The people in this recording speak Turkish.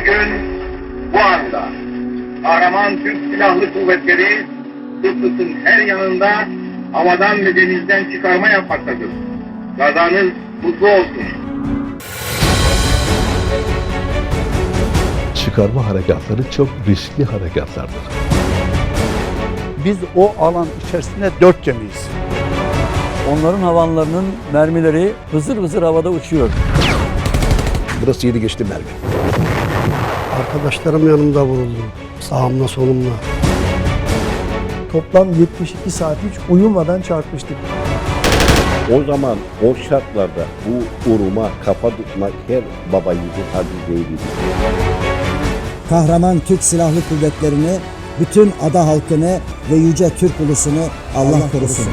Bugün bu anda kahraman Türk Silahlı Kuvvetleri Kıbrıs'ın her yanında havadan ve denizden çıkarma yapmaktadır. Kazanız mutlu olsun. çıkarma harekatları çok riskli harekatlardır. Biz o alan içerisinde dört gemiyiz. Onların havanlarının mermileri hızır hızır havada uçuyor. Burası yedi geçti mermi. Arkadaşlarım yanımda vuruldu. Sağımda solumda. Toplam 72 saat hiç uyumadan çarpıştık. O zaman o şartlarda bu uruma kafa tutmak her baba yiğidin harcı değildi. kahraman Türk Silahlı Kuvvetleri'ni, bütün ada halkını ve yüce Türk ulusunu Allah korusun.